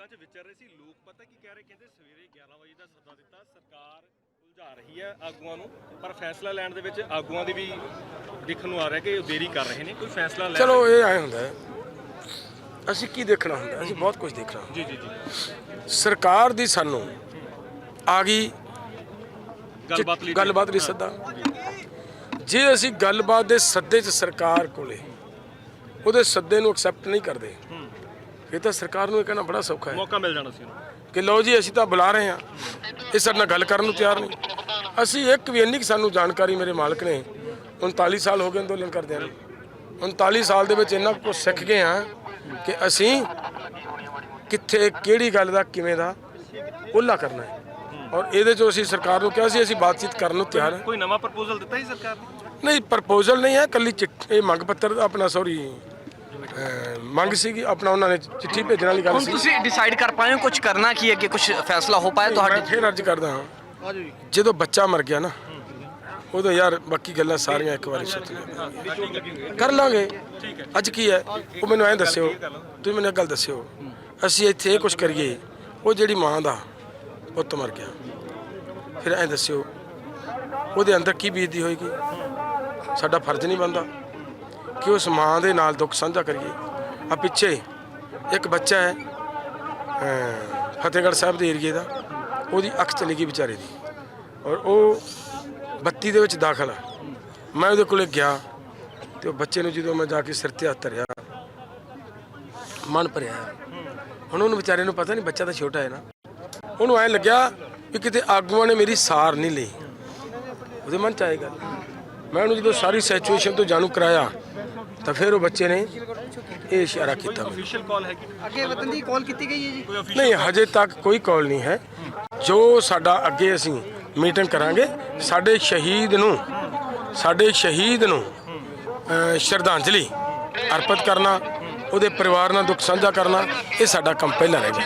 ਲੋਕਾਂ 'ਚ ਵਿਚਰ ਰਹੇ ਸੀ। ਲੋਕ ਪਤਾ ਕੀ ਕਹਿ ਰਹੇ? ਕਹਿੰਦੇ ਸਵੇਰੇ 11 ਵਜੇ ਦਾ ਸੱਦਾ ਦਿੱਤਾ। ਸਰਕਾਰ ਉਲਝਾ ਰਹੀ ਹੈ ਆਗੂਆਂ ਨੂੰ ਪਰ ਫੈਸਲਾ ਲੈਣ ਦੇ ਵਿੱਚ ਆਗੂਆਂ ਦੀ ਵੀ ਦੇਖਣ ਨੂੰ ਆ ਰਿਹਾ ਕਿ ਉਹ ਦੇਰੀ ਕਰ ਰਹੇ ਨੇ। ਕੋਈ ਫੈਸਲਾ ਲੈ ਚਲੋ ਇਹ ਐ ਹੁੰਦਾ ਹੈ। ਅਸੀਂ ਕੀ ਦੇਖਣਾ ਹੁੰਦਾ? ਅਸੀਂ ਬਹੁਤ ਕੁਝ ਦੇਖਣਾ। ਜੀ ਜੀ ਜੀ। ਸਰਕਾਰ ਦੀ ਸਾਨੂੰ ਆ ਗਈ ਗੱਲਬਾਤ ਲਈ ਗੱਲਬਾਤ ਲਈ ਸੱਦਾ। ਜੇ ਅਸੀਂ ਗੱਲਬਾਤ ਦੇ ਸੱਦੇ 'ਚ ਸਰਕਾਰ ਕੋਲੇ ਉਹਦੇ ਸੱਦੇ ਨੂੰ ਐਕਸੈਪਟ ਨਹੀਂ ਕਰਦੇ ਇਹ ਤਾਂ ਸਰਕਾਰ ਨੂੰ ਇਹ ਕਹਿਣਾ ਬੜਾ ਸੌਖਾ ਹੈ। ਮੌਕਾ ਮਿਲ ਜਾਣਾ ਸੀ ਉਹਨੂੰ। ਕਿ ਲਓ ਜੀ ਅਸੀਂ ਤਾਂ ਬੁਲਾ ਰਹੇ ਹਾਂ। ਇਹ ਸਾਡੇ ਨਾਲ ਗੱਲ ਕਰਨ ਨੂੰ ਤਿਆਰ ਨਹੀਂ। ਅਸੀਂ ਇੱਕ ਵੀ ਇੰਨੀ ਕੁ ਸਾਨੂੰ ਜਾਣਕਾਰੀ ਮੇਰੇ ਮਾਲਕ ਨੇ 39 ਸਾਲ ਹੋ ਗਏ ਅੰਦੋਲਨ ਕਰਦਿਆਂ ਨੂੰ 39 ਸਾਲ ਦੇ ਵਿੱਚ ਇੰਨਾ ਕੁਝ ਸਿੱਖ ਗਏ ਹਾਂ ਕਿ ਅਸੀਂ ਕਿੱਥੇ ਕਿਹੜੀ ਗੱਲ ਦਾ ਕਿਵੇਂ ਦਾ ਉਹਲਾ ਕਰਨਾ ਹੈ। ਔਰ ਇਹਦੇ 'ਚੋਂ ਅਸੀਂ ਸਰਕਾਰ ਨੂੰ ਕਿਹਾ ਸੀ ਅਸੀਂ ਬਾਤਚੀਤ ਕਰਨ ਨੂੰ ਤਿਆਰ ਹਾਂ। ਕੋਈ ਨਵਾਂ ਪ੍ਰਪੋਜ਼ਲ ਦਿੱਤਾ ਸੀ ਸਰਕਾਰ ਨੇ? ਨਹੀਂ ਪ੍ਰਪੋਜ਼ਲ ਨਹੀਂ ਹੈ ਕੱਲੀ ਚਿੱਠ- ਇਹ ਮੰਗ ਪੱਤਰ ਆਪਣਾ ਸੌਰੀ ਮੰਗ ਸੀਗੀ ਆਪਣਾ ਉਹਨਾਂ ਨੇ ਚਿੱਠੀ ਭੇਜਣ ਵਾਲੀ ਗੱਲ ਹੁਣ ਸੀ। ਤੁਸੀਂ ਡਿਸਾਈਡ ਕਰ ਪਾਏ ਹੋ ਕੁਝ ਕਰਨਾ ਕੀ ਹੈ ਕਿ ਕੁਝ ਫੈਸਲਾ ਹੋ ਪਾਇਆ ਮੈਂ ਤੁਹਾਡੇ ਫਿਰ ਅਰਜ਼ ਕਰਦਾ ਹਾਂ। ਜਦੋਂ ਬੱਚਾ ਮਰ ਗਿਆ ਨਾ ਉਦੋਂ ਯਾਰ ਬਾਕੀ ਗੱਲਾਂ ਸਾਰੀਆਂ ਇੱਕ ਵਾਰੀ ਸੋਚ ਲਈਆਂ ਕਰ ਲਾਂਗੇ। ਅੱਜ ਕੀ ਹੈ? ਉਹ ਮੈਨੂੰ ਐਂ ਦੱਸਿਓ ਤੁਸੀਂ ਮੈਨੂੰ ਇੱਕ ਗੱਲ ਦੱਸਿਓ। ਅਸੀਂ ਇੱਥੇ ਇਹ ਕੁਝ ਕਰੀਏ ਉਹ ਜਿਹੜੀ ਮਾਂ ਦਾ ਪੁੱਤ ਮਰ ਗਿਆ। ਫਿਰ ਐਂ ਦੱਸਿਓ ਉਹਦੇ ਅੰਦਰ ਕੀ ਬੀਤਦੀ ਹੋਏਗੀ? ਸਾਡਾ ਫਰਜ਼ ਨਹੀਂ ਬਣਦਾ। ਕਿ ਉਸ ਮਾਂ ਦੇ ਨਾਲ ਦੁੱਖ ਸਾਂਝਾ ਕਰੀਏ। ਆ ਪਿੱਛੇ ਇੱਕ ਬੱਚਾ ਹੈ ਫਤਿਹਗੜ੍ਹ ਸਾਹਿਬ ਦੇ ਏਰੀਏ ਦਾ। ਉਹਦੀ ਅੱਖ ਚਲੀ ਗਈ ਵਿਚਾਰੇ ਦੀ। ਔਰ ਉਹ ਬੱਤੀ ਦੇ ਵਿੱਚ ਦਾਖਲ ਆ। ਮੈਂ ਉਹਦੇ ਕੋਲੇ ਗਿਆ ਤੇ ਉਹ ਬੱਚੇ ਨੂੰ ਜਦੋਂ ਮੈਂ ਜਾ ਕੇ ਸਿਰ ਤੇ ਹੱਥ ਧਰਿਆ, ਮਨ ਭਰਿਆ। ਹੁਣ ਉਹਨੂੰ ਵਿਚਾਰੇ ਨੂੰ ਪਤਾ ਨਹੀਂ, ਬੱਚਾ ਤਾਂ ਛੋਟਾ ਹੈ ਨਾ। ਉਹਨੂੰ ਐ ਲੱਗਿਆ ਵੀ ਕਿਤੇ ਆਗੂਆਂ ਨੇ ਮੇਰੀ ਸਾਰ ਨਹੀਂ ਲਈ। ਉਹਦੇ ਮਨ ਚ ਆਏ ਗੱਲ। ਮੈਂ ਉਹਨੂੰ ਜਦੋਂ ਸਾਰੀ ਸਿਚੁਏਸ਼ਨ ਤੋਂ ਜਾਣੂ ਕਰਾਇਆ ਤਾਂ ਫਿਰ ਉਹ ਬੱਚੇ ਨੇ ਇਹ ਇਸ਼ਾਰਾ ਕੀਤਾ ਮੈਨੂੰ। ਅਫੀਸ਼ੀਅਲ ਕਾਲ ਹੈਗੀ? ਅੱਗੇ ਵਤਨ ਦੀ ਕਾਲ ਕੀਤੀ ਗਈ ਹੈ ਜੀ? ਕੋਈ ਨਹੀਂ ਹਜੇ ਤੱਕ ਕੋਈ ਕਾਲ ਨਹੀਂ ਹੈ। ਜੋ ਸਾਡਾ ਅੱਗੇ ਅਸੀਂ ਮੀਟਿੰਗ ਕਰਾਂਗੇ ਸਾਡੇ ਸ਼ਹੀਦ ਨੂੰ ਸਾਡੇ ਸ਼ਹੀਦ ਨੂੰ ਸ਼ਰਧਾਂਜਲੀ ਅਰਪਿਤ ਕਰਨਾ ਉਹਦੇ ਪਰਿਵਾਰ ਨਾਲ ਦੁੱਖ ਸਾਂਝਾ ਕਰਨਾ ਇਹ ਸਾਡਾ ਕੰਮ ਪਹਿਲਾਂ ਰਹਿ ਗਿਆ।